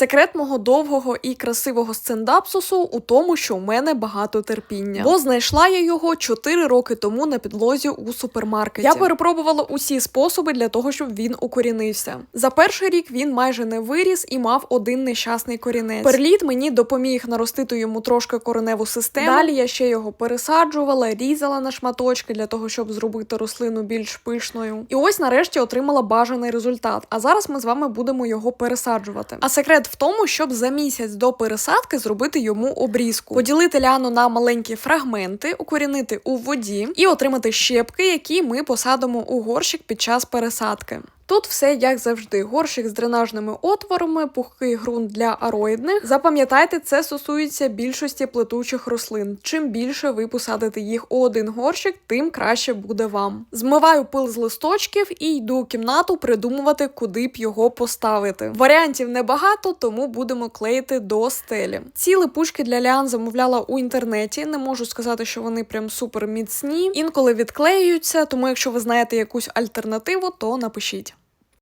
Секрет мого довгого і красивого стендапсусу у тому, що у мене багато терпіння. Бо знайшла я його 4 роки тому на підлозі у супермаркеті. Я перепробувала усі способи для того, щоб він укорінився. За перший рік він майже не виріс і мав один нещасний корінець. Перліт мені допоміг наростити йому трошки кореневу систему. Далі я ще його пересаджувала, різала на шматочки для того, щоб зробити рослину більш пишною. І ось нарешті отримала бажаний результат. А зараз ми з вами будемо його пересаджувати. А секрет в тому, щоб за місяць до пересадки зробити йому обрізку, поділити ляну на маленькі фрагменти, укорінити у воді і отримати щепки, які ми посадимо у горщик під час пересадки. Тут все як завжди: горщик з дренажними отворами, пухкий ґрунт для ароїдних. Запам'ятайте, це стосується більшості плетучих рослин. Чим більше ви посадите їх у один горщик, тим краще буде вам. Змиваю пил з листочків і йду у кімнату придумувати, куди б його поставити. Варіантів небагато, тому будемо клеїти до стелі. Ці липучки для ліан замовляла у інтернеті. Не можу сказати, що вони прям супер міцні. Інколи відклеюються, тому якщо ви знаєте якусь альтернативу, то напишіть.